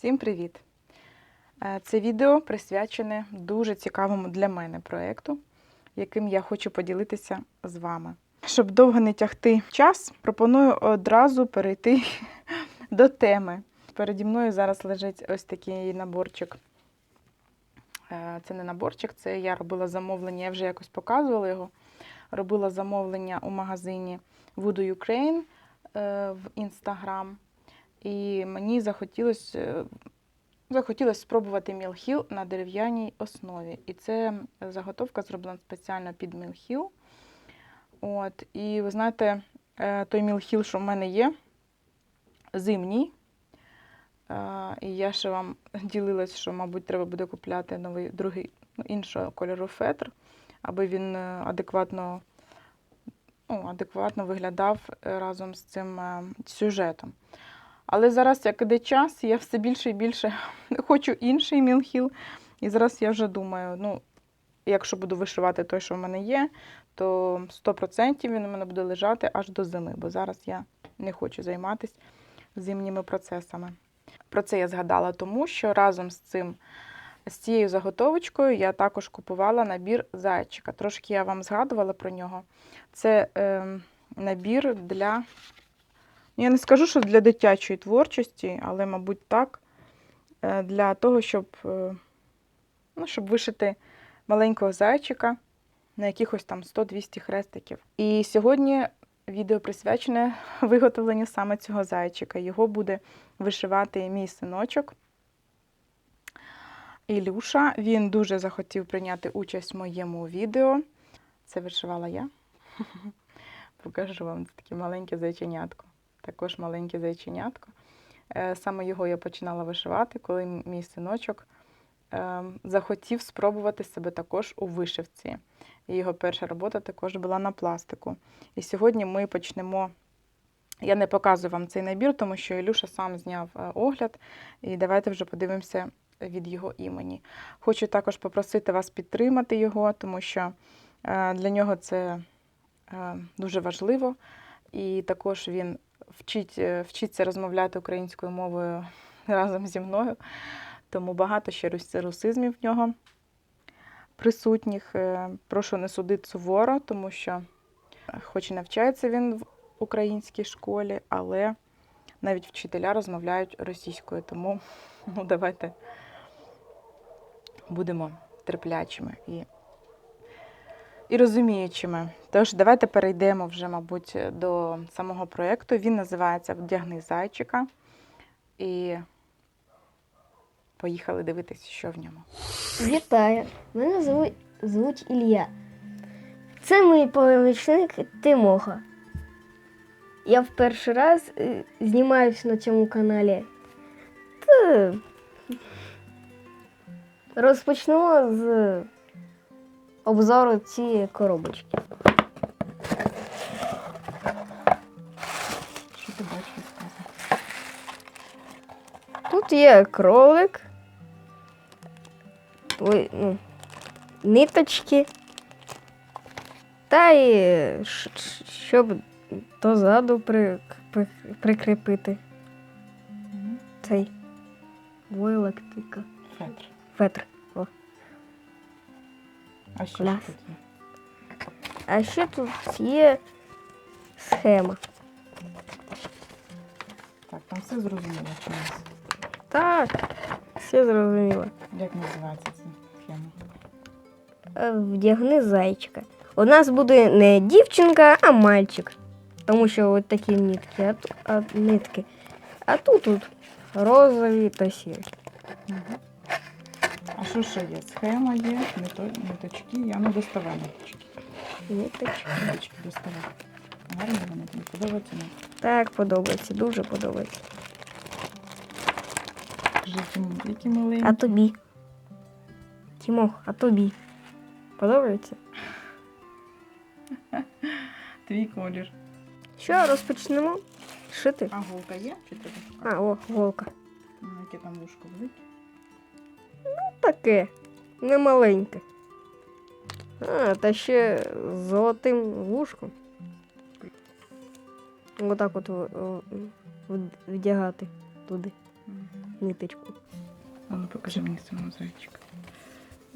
Всім привіт! Е, Це відео присвячене дуже цікавому для мене проєкту, яким я хочу поділитися з вами. Щоб довго не тягти час, пропоную одразу перейти до теми. Переді мною зараз лежить ось такий наборчик. Е, Це не наборчик, це я робила замовлення, я вже якось показувала його. Робила замовлення у магазині Voodoo Ukraine е, в Instagram. І мені захотілося, е, захотілося спробувати мілхіл на дерев'яній основі. І це заготовка зроблена спеціально під мілхіл. От, і ви знаєте, е, той мілхіл, що в мене є, зимній. Е, І я ще вам ділилась, що, мабуть, треба буде купляти новий другий ну, іншого кольору фетр, аби він адекватно, ну, адекватно виглядав разом з цим сюжетом. Але зараз, як іде час, я все більше і більше хочу інший мілхіл. І зараз я вже думаю, ну, якщо буду вишивати той, що в мене є, то 100% він у мене буде лежати аж до зими, бо зараз я не хочу займатися зимніми процесами. Про це я згадала, тому що разом з цим, з цією заготовочкою я також купувала набір зайчика. Трошки я вам згадувала про нього. Це е, набір для я не скажу, що для дитячої творчості, але, мабуть, так. Е, Для того, щоб, е, ну, щоб вишити маленького зайчика на якихось там 100-200 хрестиків. І сьогодні відео присвячене виготовленню саме цього зайчика. Його буде вишивати мій синочок. Ілюша. Він дуже захотів прийняти участь в моєму відео. Це вишивала я. Покажу вам це таке маленьке зайченятко також маленьке зайченятко. Е, Саме його я починала вишивати, коли мій синочок е, захотів спробувати себе також у вишивці. Його перша робота також була на пластику. І сьогодні ми почнемо. Я не показую вам цей набір, тому що Ілюша сам зняв е, огляд, і давайте вже подивимося від його імені. Хочу також попросити вас підтримати його, тому що для нього це дуже важливо. І також він вчить, е, вчиться розмовляти українською мовою разом зі мною. Тому багато ще русизмів в нього присутніх. Е, Прошу не судити суворо, тому що, хоч і навчається він в українській школі, але навіть вчителя розмовляють російською. Тому ну, давайте будемо терплячими і і розуміючими. Тож, давайте перейдемо вже, мабуть, до самого проєкту. Він називається Вдягни зайчика. І поїхали дивитися, що в ньому. Вітаю! Мене звуть, звуть Ілля. Це мій помічник Тимоха. Я в перший раз е, знімаюся на цьому каналі. Та розпочнемо з обзору цієї коробочки. Що ти бачиш? Тут є кролик. Ой, ну, ниточки. Та і щоб дозаду при, при, прикріпити цей войлик тика. Фетр. Фетр. А що Клас. тут є? А ще тут є схема. Так, там все зрозуміло чи ні? Так, все зрозуміло. Як називається ця схема? Е, Вдягни зайчика. У нас буде не дівчинка, а мальчик. Тому що от такі нитки, а, ту- а, нитки. А тут тут розові та сірі. Мгм. А що ще є? Схема є, нито- ниточки, я ну доставай ниточки. Ниточки. Ниточки доставай. Гарно вони тобі подобаються? Ні? Так, подобається, дуже подобається. Які, маленькі. А тобі? Тімох, а тобі? Подобається? Твій колір. Що, розпочнемо? Шити? А голка є? Чи треба? А, о, голка. Ну, яке там вушко велике? Таке. Немаленьке. А, та ще з золотим вушком. Отак от в- в- вдягати туди. ниточку. А ну покажи мені самого зайчика.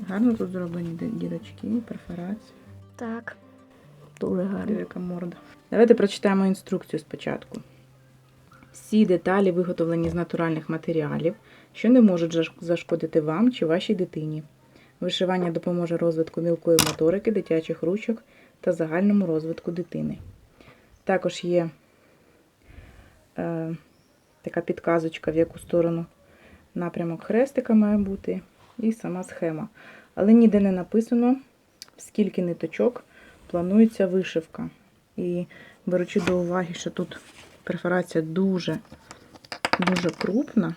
Гарно тут зроблені ді- дірочки, перфорації. Так. Дуже гарно. Яка морда. Давайте прочитаємо інструкцію спочатку. Всі деталі виготовлені з натуральних матеріалів, що не можуть зашкодити вам чи вашій дитині. Вишивання допоможе розвитку мілкої моторики, дитячих ручок та загальному розвитку дитини. Також є е, така підказочка, в яку сторону напрямок хрестика має бути, і сама схема. Але ніде не написано, скільки ниточок планується вишивка. І беручи до уваги, що тут перфорація дуже, дуже крупна,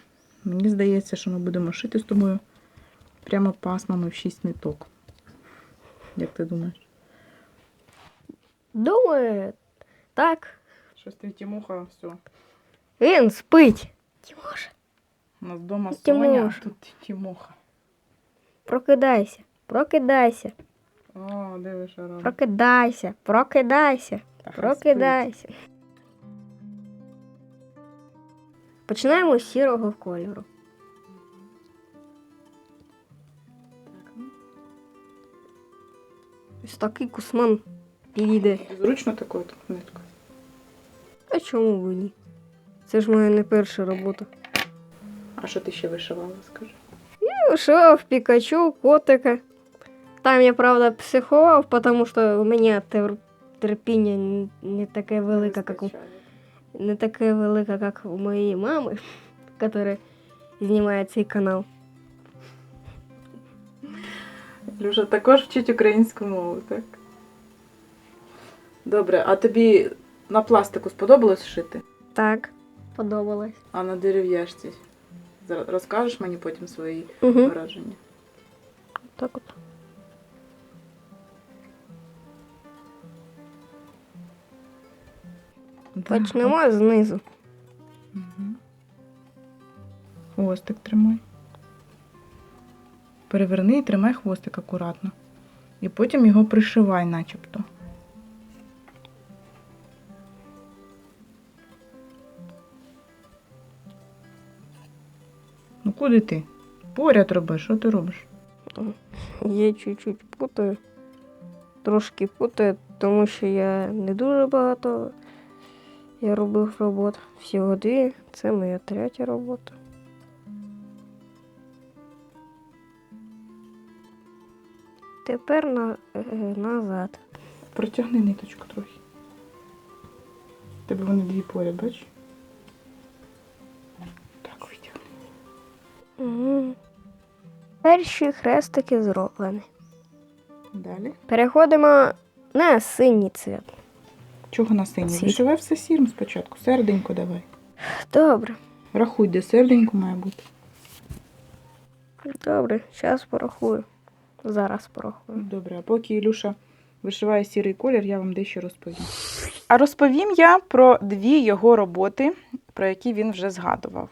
мені здається, що ми будемо шити з тобою прямо пасмами в 6 ниток. Як ти думаєш? Думаю, так. Щось ти Тімуха, все. Він спить. Тимоша, У нас вдома. Соня, а тут Тімуха. прокидайся, прокидайся, О, диви, що прокидайся, прокидайся, прокидайся. Починаємо з сірого кольору. ну. Ось такий кусман підійде. Зручно такою ниткою. А чому б ні? Це ж моя не перша робота. А що ти ще вишивала, скажи? Вишивав Пікачу, котика. Там я, правда, психував, тому що у мене терпіння не таке велике, як у. Не таке велике, як у моєї мами, яка знімає цей канал. Люша також вчить українську мову, так? Добре, а тобі на пластику сподобалось шити? Так, подобалось. А на дерев'яшці? Розкажеш мені потім свої Угу. враження? Так от. Почнемо знизу. Угу. Хвостик тримай. Переверни і тримай хвостик акуратно. І потім його пришивай начебто. Ну куди ти? Поряд роби, що ти робиш? Я чуть-чуть путаю. Трошки путаю, тому що я не дуже багато я робив робот. Всього дві. Це моя третя робота. Тепер на, е, назад. Протягни ниточку трохи. Тебе вони дві поряд, бачиш? Так, витягни. Угу. Перші хрестики зроблені. Далі. Переходимо на синій цвіт. Чого на синій? Вишивай все сірим спочатку. Серденько давай. Добре, Рахуй, де серденько має бути. добре, зараз порахую. Зараз порахую. Добре, а поки Ілюша вишиває сірий колір, я вам дещо розповім. А розповім я про дві його роботи, про які він вже згадував.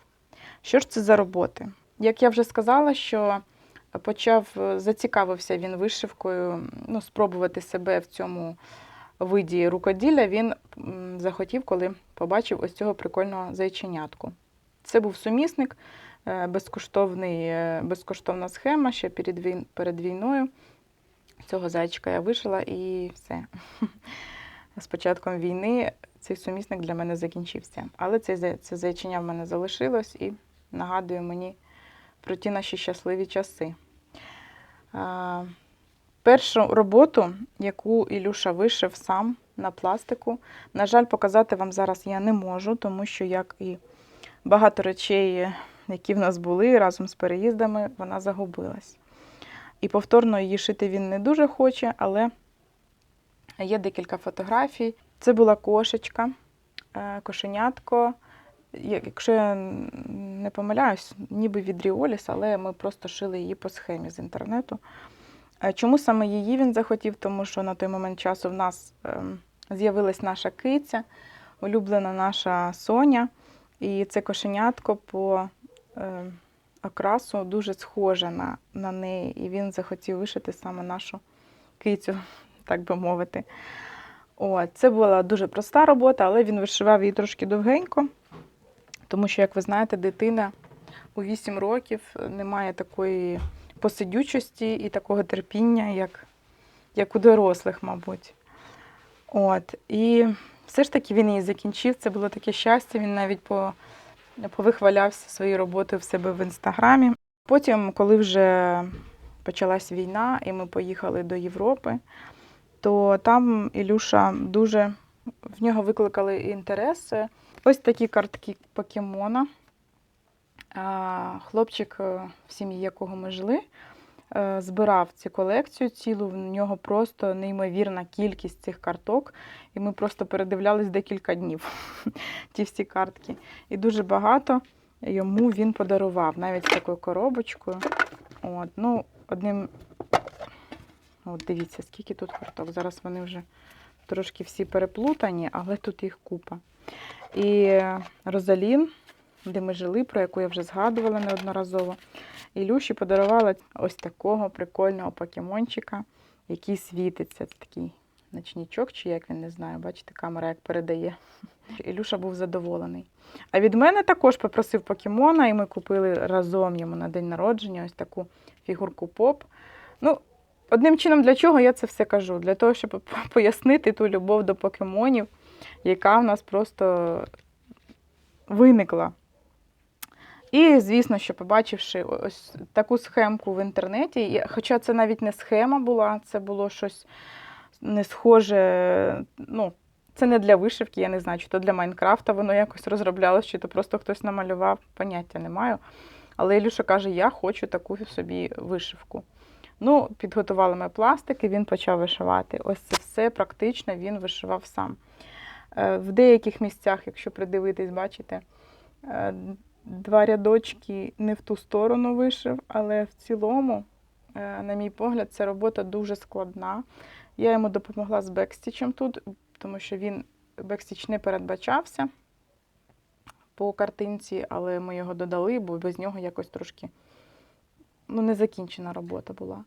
Що ж це за роботи? Як я вже сказала, що почав зацікавився він вишивкою, ну, спробувати себе в цьому виді рукоділля, він захотів, коли побачив ось цього прикольного зайченятку. Це був сумісник, е, безкоштовний, е, безкоштовна схема ще перед, війн- перед війною. Цього зайчика я вишила і все. З початком війни цей сумісник для мене закінчився. Але цей, це зайчиня в мене залишилось і нагадує мені про ті наші щасливі часи. Першу роботу, яку Ілюша вишив сам на пластику, на жаль, показати вам зараз я не можу, тому що, як і багато речей, які в нас були разом з переїздами, вона загубилась. І повторно її шити він не дуже хоче, але є декілька фотографій. Це була кошечка, е, кошенятко. Якщо я не помиляюсь, ніби від Ріоліс, але ми просто шили її по схемі з інтернету. Е, Чому саме її він захотів? Тому що на той момент часу в нас ем, з'явилась наша киця, улюблена наша Соня. І це кошенятко по е, окрасу дуже схоже на, на неї. І він захотів вишити саме нашу кицю, так би мовити. О, це була дуже проста робота, але він вишивав її трошки довгенько, тому що, як ви знаєте, дитина у 8 років немає такої посидючості і такого терпіння, як, як у дорослих, мабуть. От. І все ж таки він її закінчив. Це було таке щастя. Він навіть по, повихвалявся своєю роботою в себе в інстаграмі. Потім, коли вже почалась війна, і ми поїхали до Європи, то там Ілюша дуже в нього викликали інтерес. Ось такі картки покемона. Хлопчик, е, в сім'ї якого ми жили, е, збирав цю колекцію цілу. В нього просто неймовірна кількість цих карток. І ми просто передивлялись декілька днів ті всі картки. І дуже багато йому він подарував, навіть з такою коробочкою. От, ну, одним. От дивіться, скільки тут карток. Зараз вони вже трошки всі переплутані, але тут їх купа. І Розалін, де ми жили, про яку я вже згадувала неодноразово, Ілюші подарувала ось такого прикольного покемончика, який світиться. Такий ночнічок, чи як він не знаю, бачите, камера як передає. Ілюша був задоволений. А від мене також попросив покемона, і ми купили разом йому на день народження ось таку фігурку поп. Ну, одним чином, для чого я це все кажу? Для того, щоб пояснити ту любов до покемонів, яка в нас просто виникла. І, звісно, що побачивши ось таку схемку в інтернеті, хоча це навіть не схема була, це було щось не схоже, ну, це не для вишивки, я не знаю, чи то для Майнкрафта воно якось розроблялось, чи то просто хтось намалював, поняття не маю. Але Ілюша каже, я хочу таку собі вишивку. Ну, підготували ми пластик, і він почав вишивати. Ось це все практично він вишивав сам. Е, В деяких місцях, якщо придивитись, бачите, е, два рядочки не в ту сторону вишив, але в цілому, е, на мій погляд, ця робота дуже складна. Я йому допомогла з бекстічем тут, тому що він бекстіч не передбачався по картинці, але ми його додали, бо без нього якось трошки ну, незакінчена робота була.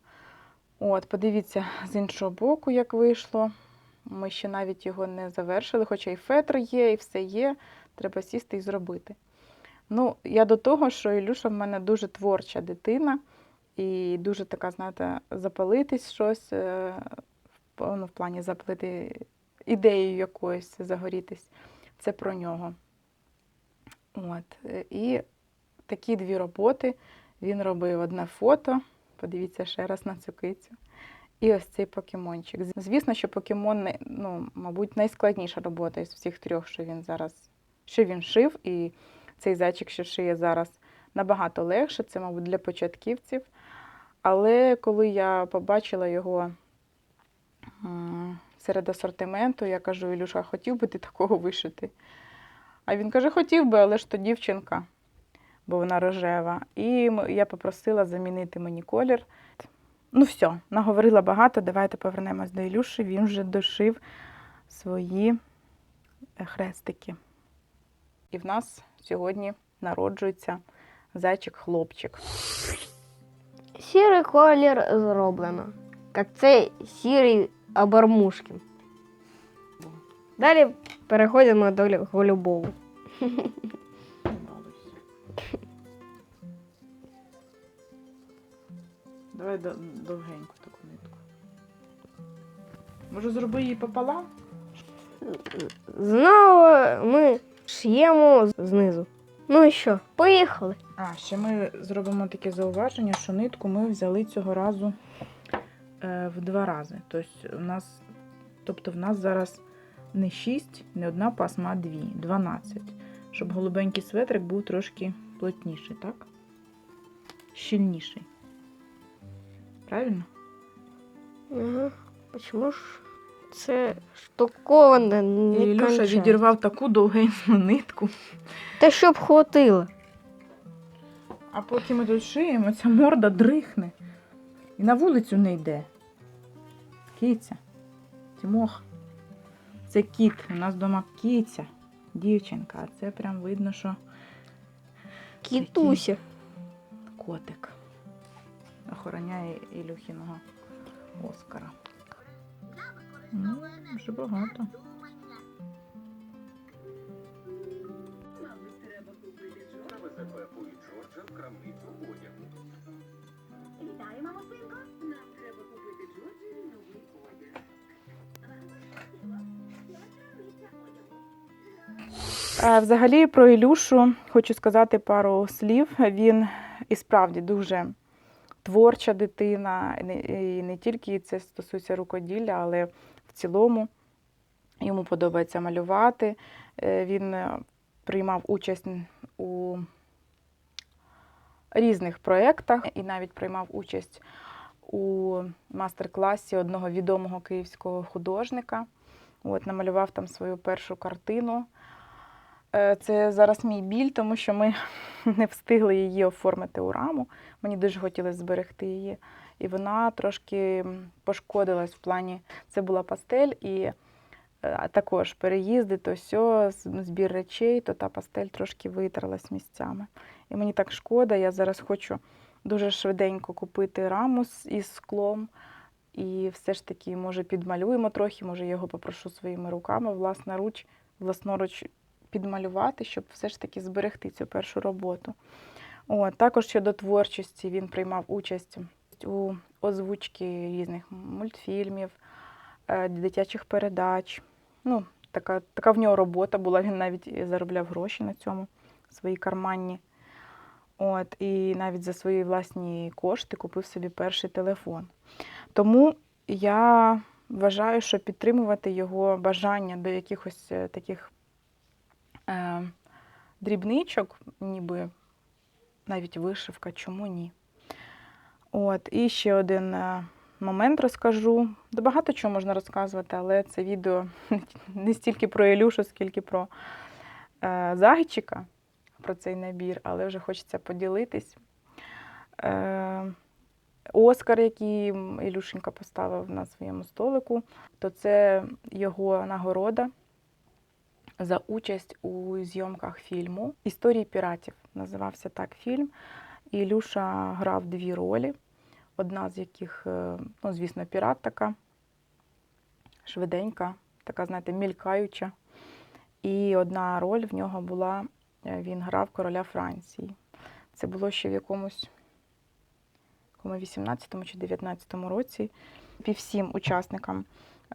От, подивіться з іншого боку, як вийшло. Ми ще навіть його не завершили, хоча і фетр є, і все є. Треба сісти і зробити. Ну, я до того, що Ілюша в мене дуже творча дитина, і дуже така, знаєте, запалитись щось, е, ну, в плані запалити ідеєю якоюсь, загорітись. Це про нього. От. е, І такі дві роботи він робив одне фото. Подивіться ще раз на цю кицю. І ось цей покемончик. Звісно, що покемон, ну, мабуть, найскладніша робота із всіх трьох, що він зараз що він шив, і цей зайчик, що шиє зараз, набагато легше. Це, мабуть, для початківців. Але коли я побачила його серед асортименту, я кажу, Ілюша, хотів би ти такого вишити? А він каже, хотів би, але ж то дівчинка, бо вона рожева. І я попросила замінити мені колір. Ну все, наговорила багато. Давайте повернемось до Ілюші. Він вже дошив свої е, хрестики. І в нас сьогодні народжується зайчик-хлопчик. Сірий колір зроблено. Як цей сірий обармушкін. Далі переходимо до лю- голубого. Давай до- довгеньку таку нитку. Може, зроби її пополам? Знову ми ш'ємо знизу. Ну і що? Поїхали. А, ще ми зробимо таке зауваження, що нитку ми взяли цього разу е, в два рази. Тобто, у нас, тобто в нас зараз не 6, не одна пасма, а дві, 12. Щоб голубенький светрик був трошки плотніший, так? Щільніший. Правильно? Ага. Чому ж це штуковане не І Ілюша кончається? відірвав таку довгеньку нитку. Та щоб хватило. А поки ми тут шиємо, ця морда дрихне. І на вулицю не йде. Киця. Тимох. Це кіт. У нас вдома киця. Дівчинка. А це прям видно, що Кітуся. котик. Охороняє Ілюхіного Оскара. Ну, вже багато. Треба купити Джорджа. крамницю одягу. Вітаю, мамо. Нам треба купити Джорджі новий одяг. Взагалі про Ілюшу хочу сказати пару слів. Він і справді дуже творча дитина, і не- тільки це стосується рукоділля, але цілому йому подобається малювати. Е, Він е, приймав участь у різних проєктах і навіть приймав участь у мастер-класі одного відомого київського художника. От, намалював там свою першу картину. Е, Це зараз мій біль, тому що ми не встигли її оформити у раму. Мені дуже хотілося зберегти її. І вона трошки пошкодилась в плані, це була пастель, і е, також переїзди, то ну, збір речей, то та пастель трошки витерлась місцями. І мені так шкода, я зараз хочу дуже швиденько купити раму із склом. І все ж таки, може, підмалюємо трохи, може, я його попрошу своїми руками власноруч, власноруч підмалювати, щоб все ж таки зберегти цю першу роботу. От, також щодо творчості він приймав участь у озвучці різних мультфільмів, е, дитячих передач. Ну, така, така в нього робота була, він навіть заробляв гроші на цьому, свої карманні. От, і навіть за свої власні кошти купив собі перший телефон. Тому я вважаю, що підтримувати його бажання до якихось е, таких е, дрібничок, ніби навіть вишивка, чому ні. От, і ще один е, момент розкажу. Да Багато чого можна розказувати, але це відео не стільки про Ілюшу, скільки про е, зайчика, про цей набір, але вже хочеться поділитись. Е, Оскар, який Ілюшенька поставив на своєму столику, то це його нагорода за участь у зйомках фільму Історії піратів. Називався так фільм. Ілюша грав дві ролі, одна з яких, е, ну, звісно, пірат така, швиденька, така, знаєте, мількаюча. І одна роль в нього була, е, він грав короля Франції. Це було ще в якомусь якому 18 чи 19 році. І всім учасникам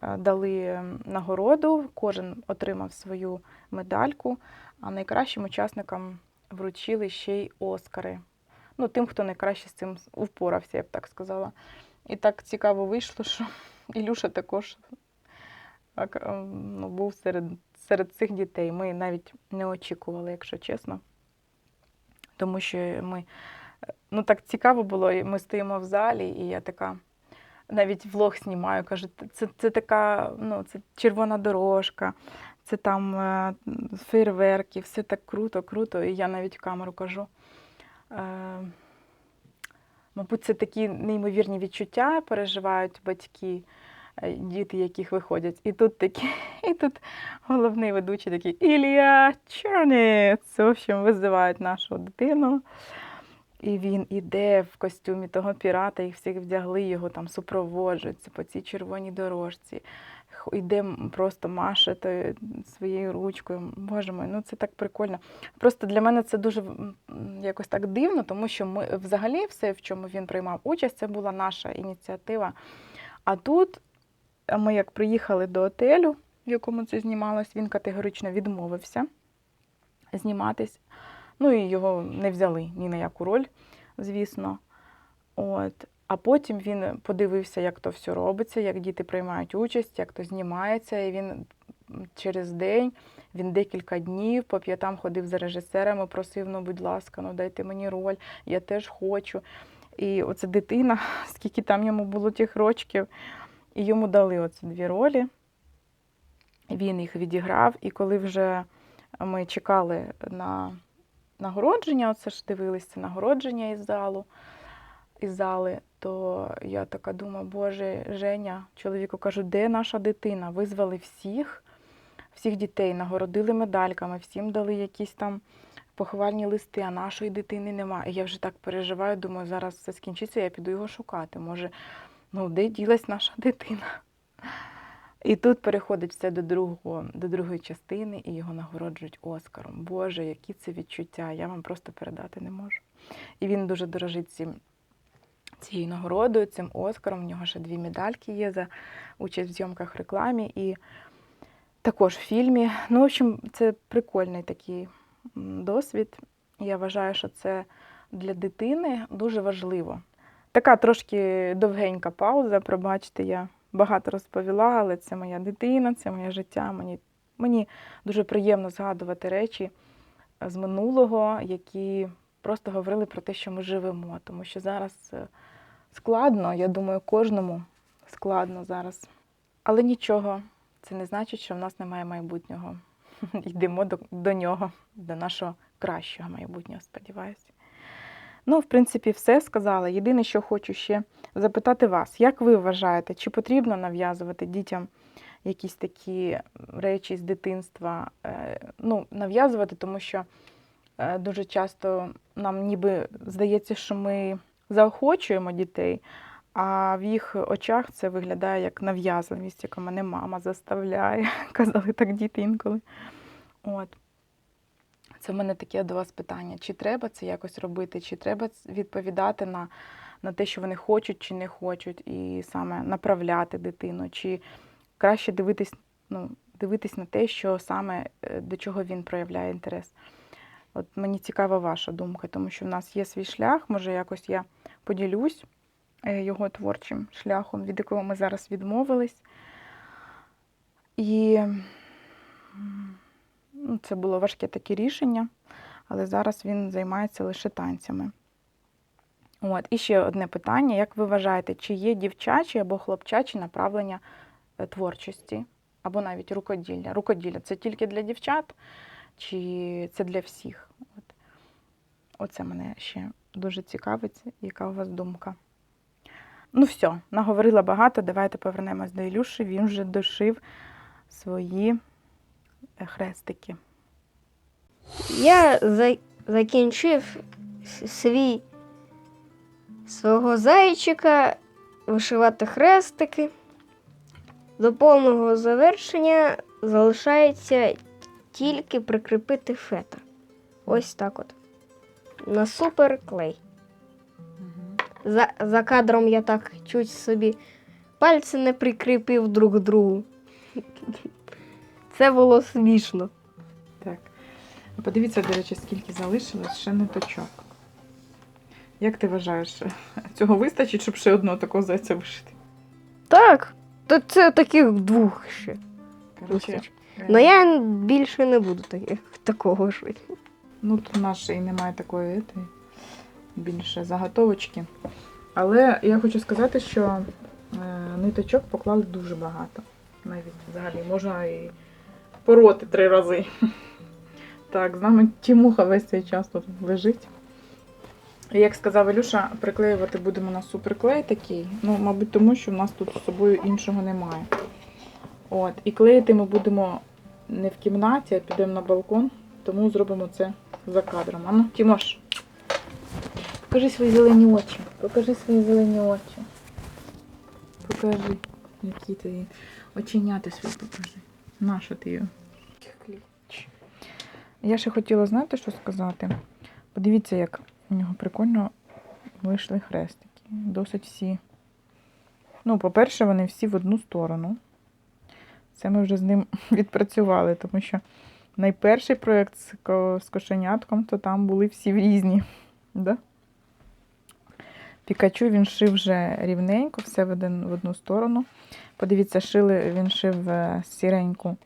е, дали нагороду, кожен отримав свою медальку, а найкращим учасникам вручили ще й Оскари. Ну, тим, хто найкраще з цим впорався, я б так сказала. І так цікаво вийшло, що Ілюша також так, ем, ну, був серед, серед цих дітей. Ми навіть не очікували, якщо чесно. Тому що ми ну так цікаво було. і Ми стоїмо в залі, і я така навіть влог знімаю, кажу, це, це така, ну, це червона дорожка, це там е, фейерверки, все так круто, круто. І я навіть в камеру кажу. Е, мабуть, це такі неймовірні відчуття переживають батьки, е, діти, яких виходять. І тут такі, і тут головний ведучий такий Ілля Чорний. Це, в общем, визивають нашу дитину. І він іде в костюмі того пірата, їх всіх вдягли, його там супроводжуються по цій червоній дорожці. М- просто тою своєю ручкою. Боже мой, ну це так прикольно. Просто для мене це дуже якось так дивно, тому що ми взагалі все, в чому він приймав участь, це була наша ініціатива. А тут ми як приїхали до отелю, в якому це знімалось, він категорично відмовився зніматись. Ну і його не взяли ні на яку роль, звісно. От. А потім він подивився, як то все робиться, як діти приймають участь, як то знімається. І він через день, він декілька днів по п'ятам ходив за режисерами, просив, ну, будь ласка, ну дайте мені роль, я теж хочу. І оце дитина, скільки там йому було тих рочків, і йому дали оці дві ролі. Він їх відіграв, і коли вже ми чекали на нагородження, оце ж дивилися нагородження із залу, із зали, то я така думаю, Боже, Женя, чоловіку кажу, де наша дитина? Визвали всіх, всіх дітей, нагородили медальками, всім дали якісь там похвальні листи, а нашої дитини немає. І я вже так переживаю, думаю, зараз все скінчиться, я піду його шукати. Може, ну де ділась наша дитина? І тут переходить все до другого, до другої частини, і його нагороджують Оскаром. Боже, які це відчуття! Я вам просто передати не можу. І він дуже дорожить цим, цією нагородою, цим Оскаром. У нього ще дві медальки є за участь в зйомках в рекламі і також в фільмі. Ну, в общем, це прикольний такий досвід. Я вважаю, що це для дитини дуже важливо. Така трошки довгенька пауза. Пробачте, я багато розповіла, але це моя дитина, це моє життя. Мені, мені дуже приємно згадувати речі е, з минулого, які просто говорили про те, що ми живемо. Тому що зараз е, складно, я думаю, кожному складно зараз. Але нічого, це не значить, що в нас немає майбутнього. Йдемо до, до нього, до нашого кращого майбутнього, сподіваюся. Ну, в принципі, все сказала. Єдине, що хочу ще запитати вас, як ви вважаєте, чи потрібно нав'язувати дітям якісь такі речі з дитинства? Е, Ну, нав'язувати, тому що е, дуже часто нам ніби здається, що ми заохочуємо дітей, а в їх очах це виглядає як нав'язливість, яка мене мама заставляє. Казали так діти інколи. От. Це в мене таке до вас питання: чи треба це якось робити, чи треба відповідати на, на те, що вони хочуть чи не хочуть, і саме направляти дитину, чи краще дивитись, ну, дивитись на те, що саме е, до чого він проявляє інтерес. От мені цікава ваша думка, тому що в нас є свій шлях, може якось я поділюсь е, його творчим шляхом, від якого ми зараз відмовились. І ну, це було важке таке рішення, але зараз він займається лише танцями. От. І ще одне питання: як ви вважаєте, чи є дівчачі або хлопчачі направлення е, творчості, або навіть рукоділля? Рукоділля це тільки для дівчат, чи це для всіх? От. Оце мене ще дуже цікавить, яка у вас думка. Ну, все, наговорила багато. Давайте повернемось до Ілюші. Він вже дошив свої е, хрестики. Я за... закінчив свій свого зайчика вишивати хрестики. До повного завершення залишається тільки прикріпити фетр. Ось так от. На супер клей. За, за кадром я так чуть собі пальці не прикріпив друг другу. Це було смішно. Так. Подивіться, до речі, скільки залишилось ще ниточок. Як ти вважаєш, цього вистачить, щоб ще одного такого зайця вишити? Так, то це таких двох ще. Коротше, вистачить. е, Ну я більше не буду таких, такого шити. Ну, тут в нас ще і немає такої етої, більше заготовочки. Але я хочу сказати, що е, ниточок поклали дуже багато. Навіть взагалі можна і пороти три рази. Так, з нами Тімуха весь цей час тут лежить. І, Як сказав Ілюша, приклеювати будемо на суперклей такий. Ну, мабуть, тому що в нас тут з собою іншого немає. От. І клеїти ми будемо не в кімнаті, а підемо на балкон, тому зробимо це за кадром. Ану, Тімош, покажи свої зелені очі. Покажи свої зелені очі. Покажи, які ти оченята свої покажи. На що ти його? Я ще хотіла, знаєте, що сказати? Подивіться, як у нього прикольно вийшли хрестики. Досить всі. Ну, по-перше, вони всі в одну сторону. Це ми вже з ним відпрацювали, тому що найперший проєкт з, кошенятком, то там були всі різні. Да? Пікачу він шив вже рівненько, все в, одну сторону. Подивіться, шили, він шив е, сіреньку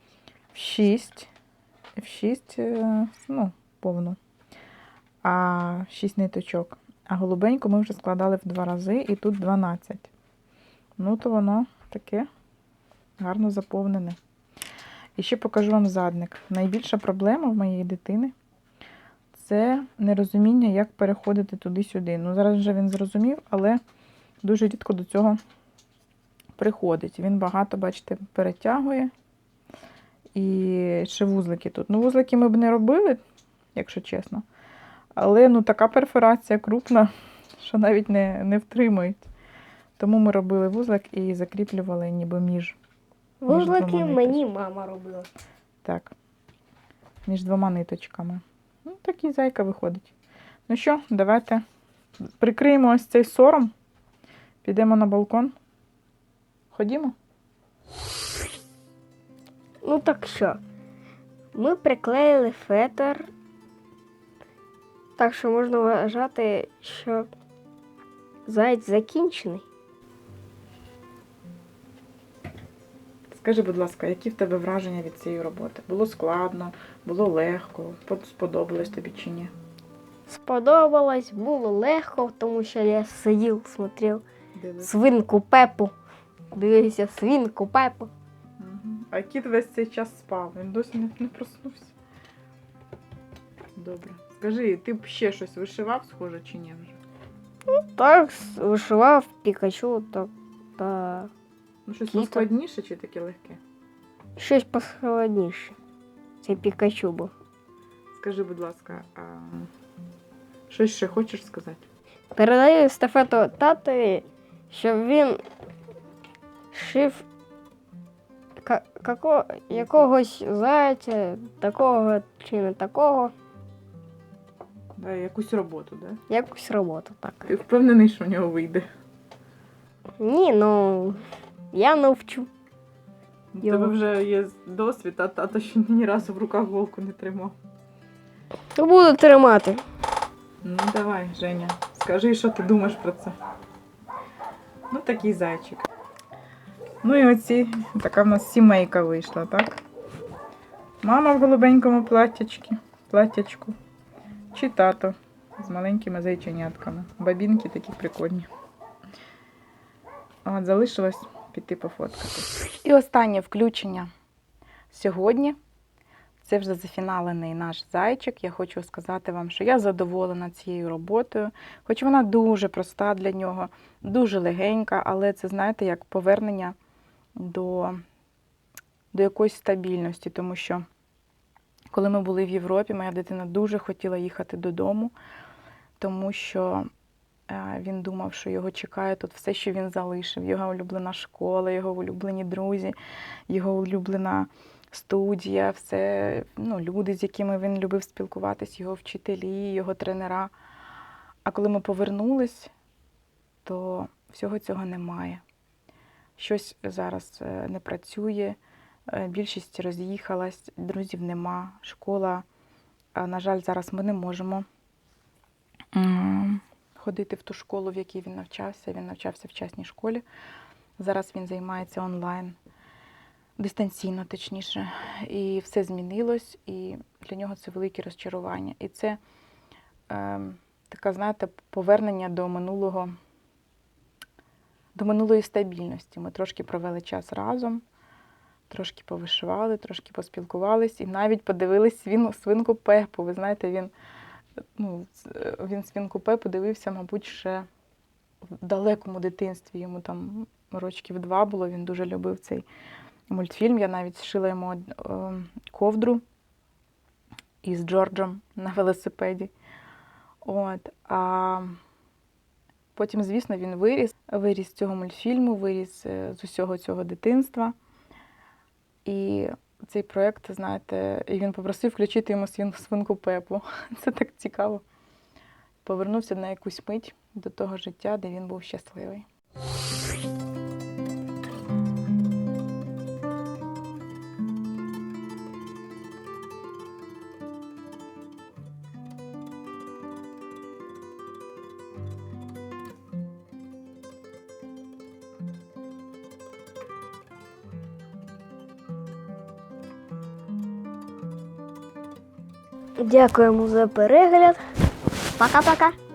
в 6, в 6, ну, повну, а 6 ниточок. А голубеньку ми вже складали в два рази, і тут 12. Ну, то воно таке гарно заповнене. І ще покажу вам задник. Найбільша проблема в моєї дитини це нерозуміння, як переходити туди-сюди. Ну, зараз вже він зрозумів, але дуже рідко до цього приходить. Він багато, бачите, перетягує. І ще вузлики тут. Ну, вузлики ми б не робили, якщо чесно. Але ну, така перфорація крупна, що навіть не, не втримують. Тому ми робили вузлик і закріплювали ніби між. Вузлики двома мені мама робила. Так. Між двома ниточками. Ну, такий зайка виходить. Ну що, давайте прикриємо ось цей сором. Підемо на балкон. Ходімо. Ну так що? Ми приклеїли фетр. Так що можна вважати, що заєць закінчений. Скажи, будь ласка, які в тебе враження від цієї роботи? Було складно, було легко, сподобалось тобі чи ні? Сподобалось, було легко, тому що я сидів, смотрел Дивись. свинку Пепу. Дивився свинку Пепу. Мгм. А кіт весь цей час спав, він досі не, не проснувся. Добре. Скажи, ти б ще щось вишивав, схоже, чи ні вже? Так, вишивав Пікачу та, та Ну, щось Кіта. поскладніше чи таке легке? щось поскладніше. Це Пікачу був. Скажи, будь ласка, а... щось ще хочеш сказати? Передаю естафету татові, щоб він шив ка- како- якогось зайця, такого чи не такого, Да, якусь роботу, да? якусь роботу так. Ти впевнений, що в нього вийде? Ні, ну я навчу. У Його. тебе вже є досвід, а тато ще ні разу в руках голку не тримав. То буду тримати. Ну давай, Женя, скажи, що ти думаєш про це. Ну, такий зайчик. Ну і оці, така в нас сімейка вийшла, так? Мама в голубенькому платтячку, платтячку. Чи тато з маленькими зайченятками. Бабінки такі прикольні. От, залишилось піти пофоткати. І останнє включення сьогодні. Це вже зафіналений наш зайчик. Я хочу сказати вам, що я задоволена цією роботою, хоч вона дуже проста для нього, дуже легенька, але це, знаєте, як повернення до, до якоїсь стабільності, тому що коли ми були в Європі, моя дитина дуже хотіла їхати додому, тому що він думав, що його чекає тут все, що він залишив. Його улюблена школа, його улюблені друзі, його улюблена студія, все, ну, люди, з якими він любив спілкуватись, його вчителі, його тренера. А коли ми повернулись, то всього цього немає. Щось зараз е, не працює, е, більшість роз'їхалась, друзів нема, школа. На жаль, зараз ми не можемо ходити в ту школу, в якій він навчався. Він навчався в частній школі. Зараз він займається онлайн дистанційно, точніше, і все змінилось, і для нього це велике розчарування. І це е, таке, знаєте, повернення до минулого, до минулої стабільності. Ми трошки провели час разом, трошки повишивали, трошки поспілкувались і навіть подивились свин, свинку Пепу. Ви знаєте, він, ну, він свинку Пепу дивився, мабуть, ще в далекому дитинстві. Йому там рочків два було, він дуже любив цей мультфільм. Я навіть зшила йому е, ковдру із Джорджем на велосипеді. От. А потім, звісно, він виріс, виріс з цього мультфільму, виріс е, з усього цього дитинства. І цей проєкт, знаєте, і він попросив включити йому свинку Пепу. Це так цікаво. Повернувся на якусь мить до того життя, де він був щасливий. Дякуємо за перегляд. Пока-пока.